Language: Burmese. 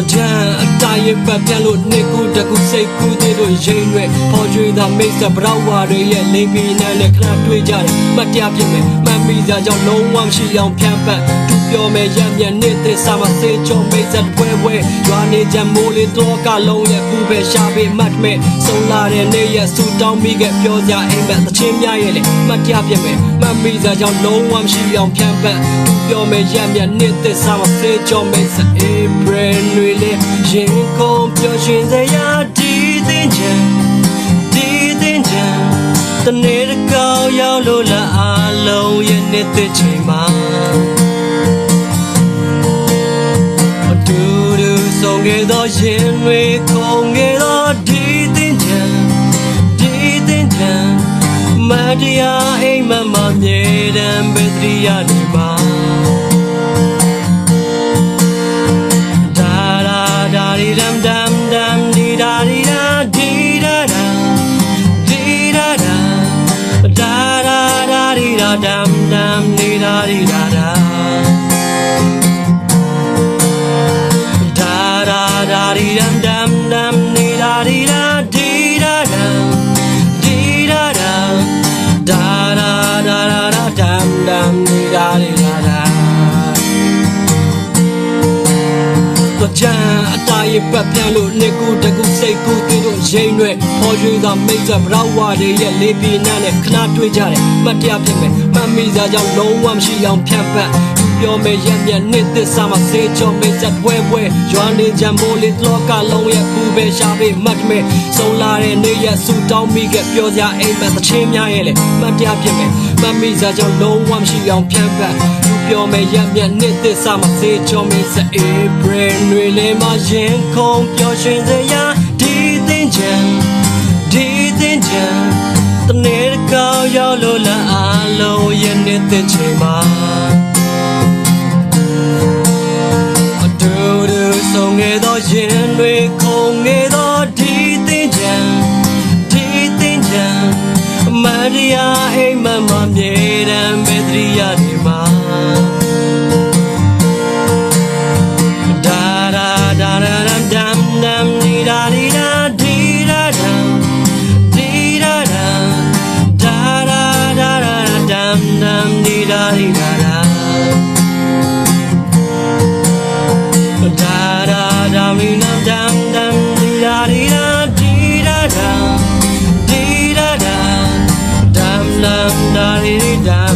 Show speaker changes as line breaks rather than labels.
မထန်အတားရပတ်ပြန်လို့နှစ် စ်ခုစိတ်ကူးသေးလို့ရင်ရွယ်ပေါ်ကျွေးတာမိတ်ဆက်ဘရောက်ဝါတွေရဲ့လိန်ပီနန်းနဲ့ခဏတွေ့ကြတယ်မတရားဖြစ်မယ်မှန်ပြီးစားကြောင့်လုံးဝမရှိအောင်ဖြန့်ပတ်သူပြောမယ်ရံမြန်နှစ်သက်စာမစေချောမိတ်ဆက်ပွဲပွဲရွာနေချင်မိုးလေးတော့ကလုံးရဲ့ဘူးပဲရှာပေးမှတ်မဲ့ဆုံးလာတဲ့နေ့ရက်ဆူတောင်းမိခဲ့ပြောကြအိမ်မက်သချင်းများရဲ့လေမတရားဖြစ်မယ်မှန်ပြီးစားကြောင့်လုံးဝမရှိအောင်ဖြန့်ပတ်သူပြောမယ်ရံမြန်နှစ်သက်စာမစေချောမိတ်ဆက်အေး brand တွေလေရင်ကုန်ပျော်ရွှင်စရာ က်ရောက်လို့လားအလုံးရဲ့နှစ်သက်ချိန်မှာအတူတူဆုံးခဲ့သောရင်တွေခုန်ခဲ့သောဒီတင်ချံဒီတင်ချံမတရားအိမ်မက်မမြေတမ်းပဲတရိယာနေပါ ဒါဒမ်ဒမ်ဒီဒါရီဒါဒါ da ပတ်ပြန်လို့နှစ်ခုတစ်ခုစိတ်ကူးသေးလို့ရင်ရွယ်ပေါ်ရွေးသာမိတ်ဆက်ဘရောက်ဝါတွေရဲ့လေးပီနန်းနဲ့ခဏတွေ့ကြတယ်မတ်တရားဖြစ်မယ်မှတ်မိစားကြောင့်လုံးဝမရှိအောင်ဖြန့်ပတ် ပြောမယ်ရံမြန်နှစ်သစ်စာမစေချောမိတ်ဆက်ပွဲပွဲရွာနေချင်မိုးလေးလောကလုံးရဲ့ဖူပဲရှာပေးမှတ်မယ်ဆုံးလာတဲ့နေ့ရက်ဆူတောင်းမိခဲ့ပြောစရာအိမ်မက်သချင်းများရဲ့လေမတ်တရားဖြစ်မယ်မှတ်မိစားကြောင့်လုံးဝမရှိအောင်ဖြန့်ပတ်ပြောမယ်ရံမြန်နှစ်သစ်စာမစေချောမိတ်ဆက်အေး brand တွေလည်းမရင်ခုန်ပျော်ရွှင်စရာဒီသင်ချံဒီသင်ချံတနေ့တစ်ကောက်ရောက်လို့လားအလုံးရဲ့နှစ်သစ်ချိန်မှာ ခဲ့သောရင်တွေခုန်ခဲ့သောဒီသင်ချံဒီသင်ချံမတရားအိမ်မက်မမြေတမ်းပဲတရိယာနေမှာ da da da da da dum dum di da di da di da dum di da dum da da da da da dum dum di da di da da da city down.